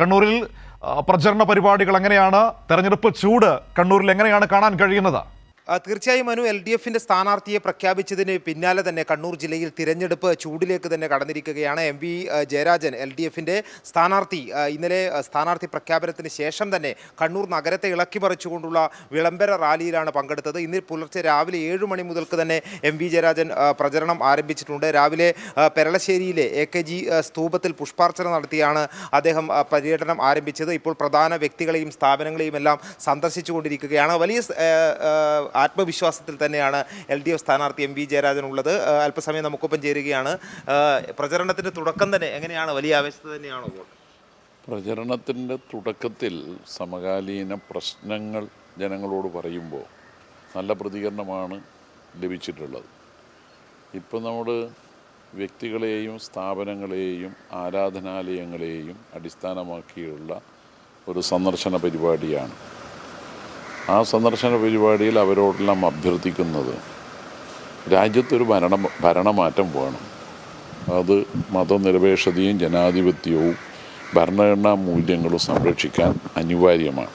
കണ്ണൂരിൽ പ്രചരണ പരിപാടികൾ എങ്ങനെയാണ്? തെരഞ്ഞെടുപ്പ് ചൂട് കണ്ണൂരിൽ എങ്ങനെയാണ് കാണാൻ കഴിയുന്നത്? തീർച്ചയായും അനു എൽ ഡി എഫിന്റെ സ്ഥാനാർത്ഥിയെ പ്രഖ്യാപിച്ചതിന് പിന്നാലെ തന്നെ കണ്ണൂർ ജില്ലയിൽ തിരഞ്ഞെടുപ്പ് ചൂടിലേക്ക് തന്നെ കടന്നിരിക്കുകയാണ് M V Jayarajan. L D എഫിന്റെ സ്ഥാനാർത്ഥി ഇന്നലെ സ്ഥാനാർത്ഥി പ്രഖ്യാപനത്തിന് ശേഷം തന്നെ കണ്ണൂർ നഗരത്തെ ഇളക്കി മറിച്ചുകൊണ്ടുള്ള വിളംബര റാലിയിലാണ് പങ്കെടുത്തത്. ഇന്ന് പുലർച്ചെ രാവിലെ ഏഴ് മണി മുതൽക്ക് തന്നെ എം വി ജയരാജൻ പ്രചരണം ആരംഭിച്ചിട്ടുണ്ട്. രാവിലെ പെരളശ്ശേരിയിലെ എ കെ ജി സ്തൂപത്തിൽ പുഷ്പാർച്ചന നടത്തിയാണ് അദ്ദേഹം പര്യടനം ആരംഭിച്ചത്. ഇപ്പോൾ പ്രധാന വ്യക്തികളെയും സ്ഥാപനങ്ങളെയും എല്ലാം സന്ദർശിച്ചുകൊണ്ടിരിക്കുകയാണ്. വലിയ ആത്മവിശ്വാസത്തിൽ തന്നെയാണ് എൽ ഡി എഫ് സ്ഥാനാർത്ഥി എം വി ജയരാജൻ ഉള്ളത്. അല്പസമയം നമുക്കൊപ്പം ചേരുകയാണ്. പ്രചരണത്തിന്റെ തുടക്കം തന്നെ എങ്ങനെയാണ്? വലിയ ആവേശത്തിൽ തന്നെയാണോ? പ്രചരണത്തിന്റെ തുടക്കത്തിൽ സമകാലീന പ്രശ്നങ്ങൾ ജനങ്ങളോട് പറയുമ്പോൾ നല്ല പ്രതികരണമാണ് ലഭിച്ചിട്ടുള്ളത്. ഇപ്പം നമ്മൾ വ്യക്തികളെയും സ്ഥാപനങ്ങളെയും ആരാധനാലയങ്ങളെയും അടിസ്ഥാനമാക്കിയുള്ള ഒരു സന്ദർശന പരിപാടിയാണ്. ആ സന്ദർശന പരിപാടിയിൽ അവരോടെല്ലാം അഭ്യർത്ഥിക്കുന്നത് രാജ്യത്തൊരു ഭരണ ഭരണമാറ്റം വേണം. അത് മതനിരപേക്ഷതയും ജനാധിപത്യവും ഭരണഘടനാ മൂല്യങ്ങളും സംരക്ഷിക്കാൻ അനിവാര്യമാണ്.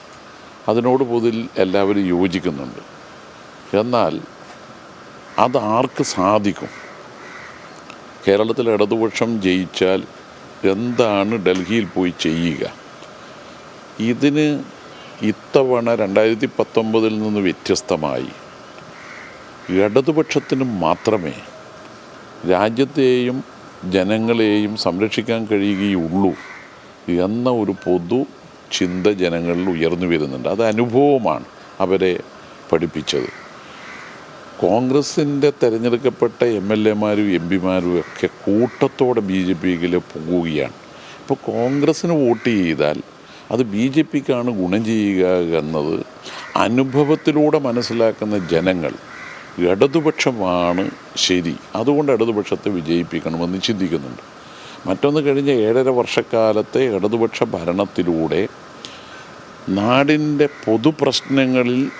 അതിനോട് പൊതുവിൽ എല്ലാവരും യോജിക്കുന്നുണ്ട്. എന്നാൽ അത് ആർക്ക് സാധിക്കും? കേരളത്തിൽ ഇടതുപക്ഷം ജയിച്ചാൽ എന്താണ് ഡൽഹിയിൽ പോയി ചെയ്യുക? ഇതിന് ഇത്തവണ രണ്ടായിരത്തി പത്തൊമ്പതിൽ നിന്ന് വ്യത്യസ്തമായി. ഇടതുപക്ഷത്തിന് മാത്രമേ രാജ്യത്തെയും ജനങ്ങളെയും സംരക്ഷിക്കാൻ കഴിയുകയുള്ളൂ എന്ന ഒരു പൊതു ചിന്ത ജനങ്ങളിൽ ഉയർന്നു വരുന്നുണ്ട്. അത് അനുഭവമാണ് അവരെ പഠിപ്പിച്ചത്. കോൺഗ്രസിന്റെ തിരഞ്ഞെടുക്കപ്പെട്ട എം എൽ എമാരും എം പിമാരും ഒക്കെ കൂട്ടത്തോടെ ബി ജെ പിയിൽ പോകുകയാണ്. ഇപ്പോൾ കോൺഗ്രസ്സിന് വോട്ട് ചെയ്താൽ അത് ബി ജെ പിക്കാണ് ഗുണം ചെയ്യുക എന്നത് അനുഭവത്തിലൂടെ മനസ്സിലാക്കുന്ന ജനങ്ങൾ ഇടതുപക്ഷമാണ് ശരി. അതുകൊണ്ട് ഇടതുപക്ഷത്തെ വിജയിപ്പിക്കണമെന്ന് ചിന്തിക്കുന്നുണ്ട്. മറ്റൊന്ന് കഴിഞ്ഞ ഏഴര വർഷക്കാലത്തെ ഇടതുപക്ഷ ഭരണത്തിലൂടെ നാടിന്റെ പൊതുപ്രശ്നങ്ങളിൽ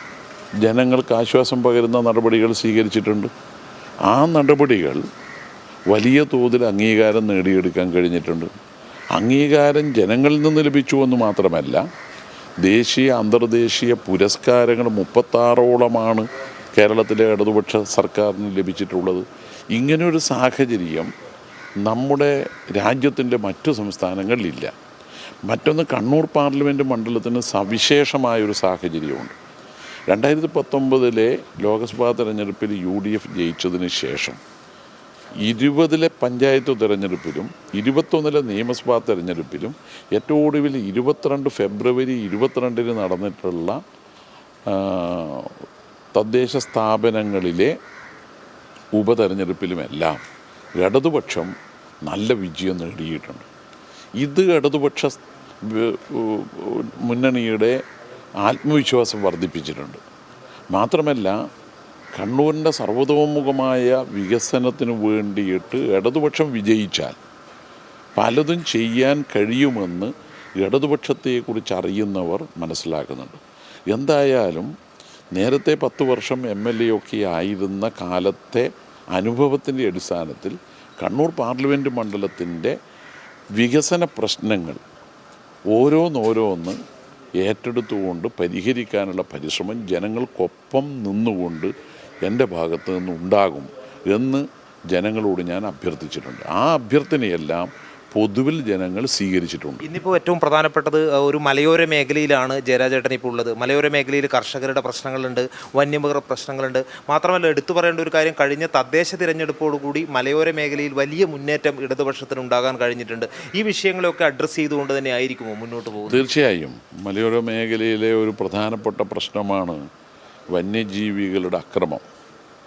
ജനങ്ങൾക്ക് ആശ്വാസം പകരുന്ന നടപടികൾ സ്വീകരിച്ചിട്ടുണ്ട്. ആ നടപടികൾ വലിയ തോതിൽ അംഗീകാരം നേടിയെടുക്കാൻ കഴിഞ്ഞിട്ടുണ്ട്. അംഗീകാരം ജനങ്ങളിൽ നിന്ന് ലഭിച്ചു എന്ന് മാത്രമല്ല ദേശീയ അന്തർദേശീയ പുരസ്കാരങ്ങൾ മുപ്പത്താറോളമാണ് കേരളത്തിലെ ഇടതുപക്ഷ സർക്കാരിന് ലഭിച്ചിട്ടുള്ളത്. ഇങ്ങനൊരു സാഹചര്യം നമ്മുടെ രാജ്യത്തിന്റെ മറ്റു സംസ്ഥാനങ്ങളിലില്ല. മറ്റൊന്ന് കണ്ണൂർ പാർലമെന്റ് മണ്ഡലത്തിന് സവിശേഷമായൊരു സാഹചര്യമുണ്ട്. രണ്ടായിരത്തി പത്തൊമ്പതിലെ ലോക്സഭാ തെരഞ്ഞെടുപ്പിൽ യു ഡി എഫ് ജയിച്ചതിന് ശേഷം ഇരുപതിലെ പഞ്ചായത്ത് തിരഞ്ഞെടുപ്പിലും ഇരുപത്തൊന്നിലെ നിയമസഭാ തിരഞ്ഞെടുപ്പിലും ഏറ്റവും ഒടുവിൽ ഇരുപത്തിരണ്ട് ഫെബ്രുവരി ഇരുപത്തിരണ്ടിന് നടന്നിട്ടുള്ള തദ്ദേശ സ്ഥാപനങ്ങളിലെ ഉപതെരഞ്ഞെടുപ്പിലുമെല്ലാം ഇടതുപക്ഷം നല്ല വിജയം നേടിയിട്ടുണ്ട്. ഇത് ഇടതുപക്ഷ മുന്നണിയുടെ ആത്മവിശ്വാസം വർദ്ധിപ്പിച്ചിട്ടുണ്ട്. മാത്രമല്ല കണ്ണൂരിന്റെ സർവതോമുഖമായ വികസനത്തിന് വേണ്ടിയിട്ട് ഇടതുപക്ഷം വിജയിച്ചാൽ പലതും ചെയ്യാൻ കഴിയുമെന്ന് ഇടതുപക്ഷത്തെക്കുറിച്ച് അറിയുന്നവർ മനസ്സിലാക്കുന്നുണ്ട്. എന്തായാലും നേരത്തെ പത്ത് വർഷം എം എൽ എ ഒക്കെ ആയിരുന്ന കാലത്തെ അനുഭവത്തിന്റെ അടിസ്ഥാനത്തിൽ കണ്ണൂർ പാർലമെന്റ് മണ്ഡലത്തിന്റെ വികസന പ്രശ്നങ്ങൾ ഓരോന്നോരോന്ന് ഏറ്റെടുത്തുകൊണ്ട് പരിഹരിക്കാനുള്ള പരിശ്രമം ജനങ്ങൾക്കൊപ്പം നിന്നുകൊണ്ട് എന്റെ ഭാഗത്ത് നിന്ന് ഉണ്ടാകും എന്ന് ജനങ്ങളോട് ഞാൻ അഭ്യർത്ഥിച്ചിട്ടുണ്ട്. ആ അഭ്യർത്ഥനയെല്ലാം പൊതുവിൽ ജനങ്ങൾ സ്വീകരിച്ചിട്ടുണ്ട്. ഇന്നിപ്പോൾ ഏറ്റവും പ്രധാനപ്പെട്ടത് ഒരു മലയോര മേഖലയിലാണ് ജയരാജേട്ടൻ ഇപ്പോൾ ഉള്ളത്. മലയോര മേഖലയിൽ കർഷകരുടെ പ്രശ്നങ്ങളുണ്ട് വന്യമൃഗ പ്രശ്നങ്ങളുണ്ട്. മാത്രമല്ല എടുത്തു പറയേണ്ട ഒരു കാര്യം കഴിഞ്ഞ തദ്ദേശ തിരഞ്ഞെടുപ്പോടുകൂടി മലയോര മേഖലയിൽ വലിയ മുന്നേറ്റം ഇടതുപക്ഷത്തിന് ഉണ്ടാകാൻ കഴിഞ്ഞിട്ടുണ്ട്. ഈ വിഷയങ്ങളൊക്കെ അഡ്രസ്സ് ചെയ്തുകൊണ്ട് തന്നെ ആയിരിക്കുമോ മുന്നോട്ട് പോകുന്നത്? തീർച്ചയായും. മലയോര മേഖലയിലെ ഒരു പ്രധാനപ്പെട്ട പ്രശ്നമാണ് വന്യജീവികളുടെ അക്രമം.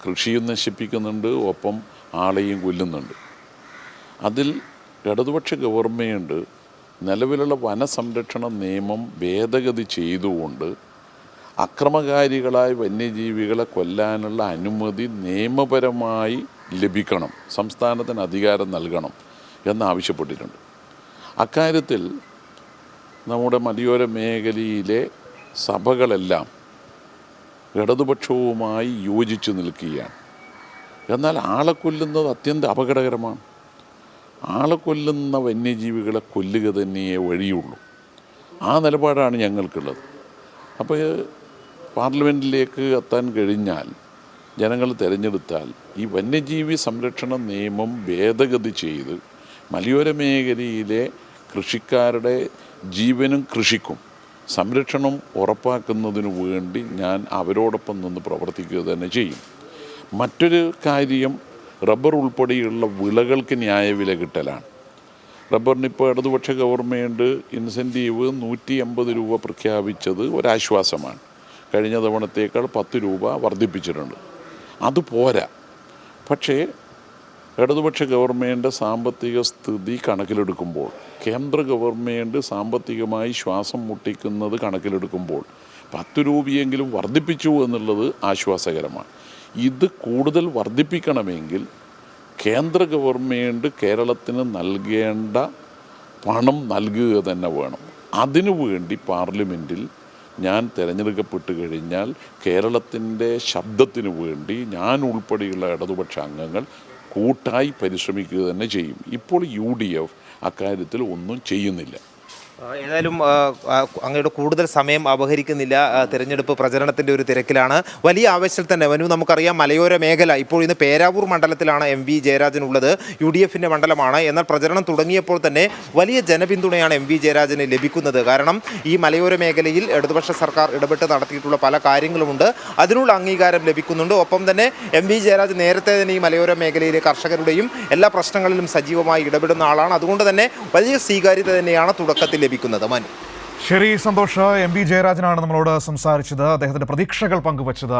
കൃഷിയും നശിപ്പിക്കുന്നുണ്ട് ഒപ്പം ആളെയും കൊല്ലുന്നുണ്ട്. അതിൽ ഇടതുപക്ഷ ഗവൺമെന്റ് നിലവിലുള്ള വനസംരക്ഷണ നിയമം ഭേദഗതി ചെയ്തുകൊണ്ട് അക്രമകാരികളായ വന്യജീവികളെ കൊല്ലാനുള്ള അനുമതി നിയമപരമായി ലഭിക്കണം സംസ്ഥാനത്തിന് അധികാരം നൽകണം എന്നാവശ്യപ്പെട്ടിട്ടുണ്ട്. അക്കാര്യത്തിൽ നമ്മുടെ മലയോര മേഖലയിലെ സഭകളെല്ലാം ഇടതുപക്ഷവുമായി യോജിച്ച് നിൽക്കുകയാണ്. എന്നാൽ ആളെ കൊല്ലുന്നത് അത്യന്തം അപകടകരമാണ്. ആളെ കൊല്ലുന്ന വന്യജീവികളെ കൊല്ലുക തന്നെയേ വഴിയുള്ളൂ. ആ നിലപാടാണ് ഞങ്ങൾക്കുള്ളത്. അപ്പോൾ പാർലമെന്റിലേക്ക് എത്താൻ കഴിഞ്ഞാൽ ജനങ്ങൾ തിരഞ്ഞെടുത്താൽ ഈ വന്യജീവി സംരക്ഷണ നിയമം ഭേദഗതി ചെയ്ത് മലയോര മേഖലയിലെ കൃഷിക്കാരുടെ ജീവനും കൃഷിക്കും സംരക്ഷണം ഉറപ്പാക്കുന്നതിനു വേണ്ടി ഞാൻ അവരോടൊപ്പം നിന്ന് പ്രവർത്തിക്കുക തന്നെ ചെയ്യും. മറ്റൊരു കാര്യം റബ്ബർ ഉൾപ്പെടെയുള്ള വിളകൾക്ക് ന്യായവില കിട്ടലാണ്. റബ്ബറിന് ഇപ്പോൾ ഇടതുപക്ഷ ഗവൺമെന്റ് ഇൻസെന്റീവ് നൂറ്റി അമ്പത് രൂപ പ്രഖ്യാപിച്ചത് ഒരാശ്വാസമാണ്. കഴിഞ്ഞ തവണത്തേക്കാൾ പത്ത് രൂപ വർദ്ധിപ്പിച്ചിട്ടുണ്ട്. അത് പോരാ. പക്ഷേ ഇടതുപക്ഷ ഗവൺമെന്റ് സാമ്പത്തിക സ്ഥിതി കണക്കിലെടുക്കുമ്പോൾ കേന്ദ്ര ഗവൺമെന്റ് സാമ്പത്തികമായി ശ്വാസം മുട്ടിക്കുന്നത് കണക്കിലെടുക്കുമ്പോൾ പത്ത് രൂപയെങ്കിലും വർദ്ധിപ്പിച്ചു എന്നുള്ളത് ആശ്വാസകരമാണ്. ഇത് കൂടുതൽ വർദ്ധിപ്പിക്കണമെങ്കിൽ കേന്ദ്ര ഗവൺമെന്റ് കേരളത്തിന് നൽകേണ്ട പണം നൽകുക തന്നെ വേണം. അതിനു വേണ്ടി പാർലമെന്റിൽ ഞാൻ തിരഞ്ഞെടുക്കപ്പെട്ട് കഴിഞ്ഞാൽ കേരളത്തിന്റെ ശബ്ദത്തിനു വേണ്ടി ഞാൻ ഉൾപ്പെടെയുള്ള ഇടതുപക്ഷ അംഗങ്ങൾ കൂട്ടായി പരിശ്രമിക്കുക തന്നെ ചെയ്യും. ഇപ്പോൾ യു ഡി എഫ് അക്കാര്യത്തിൽ ഒന്നും ചെയ്യുന്നില്ല. ഏതായാലും അങ്ങയുടെ കൂടുതൽ സമയം അപഹരിക്കുന്നില്ല തിരഞ്ഞെടുപ്പ് പ്രചരണത്തിന്റെ ഒരു തിരക്കിലാണ്. വലിയ ആവശ്യത്തിൽ തന്നെ വനു നമുക്കറിയാം മലയോര മേഖല ഇപ്പോൾ ഇന്ന് പേരാവൂർ മണ്ഡലത്തിലാണ് എം വി ജയരാജൻ ഉള്ളത്. യു ഡി എഫിന്റെ മണ്ഡലമാണ്. എന്നാൽ പ്രചരണം തുടങ്ങിയപ്പോൾ തന്നെ വലിയ ജനപിന്തുണയാണ് എം വി ജയരാജന് ലഭിക്കുന്നത്. കാരണം ഈ മലയോര മേഖലയിൽ ഇടതുപക്ഷ സർക്കാർ ഇടപെട്ട് നടത്തിയിട്ടുള്ള പല കാര്യങ്ങളുമുണ്ട്. അതിനുള്ള അംഗീകാരം ലഭിക്കുന്നുണ്ട്. ഒപ്പം തന്നെ എം വി ജയരാജൻ നേരത്തെ തന്നെ ഈ മലയോര മേഖലയിലെ കർഷകരുടെയും എല്ലാ പ്രശ്നങ്ങളിലും സജീവമായി ഇടപെടുന്ന ആളാണ്. അതുകൊണ്ട് തന്നെ വലിയ സ്വീകാര്യത തന്നെയാണ് തുടക്കത്തിൽ ലഭിക്കുന്നത്. മനു ശരി സന്തോഷ് എം വി ജയരാജനാണ് നമ്മളോട് സംസാരിച്ചത്. അദ്ദേഹത്തിന്റെ പ്രതീക്ഷകൾ പങ്കുവച്ചത്.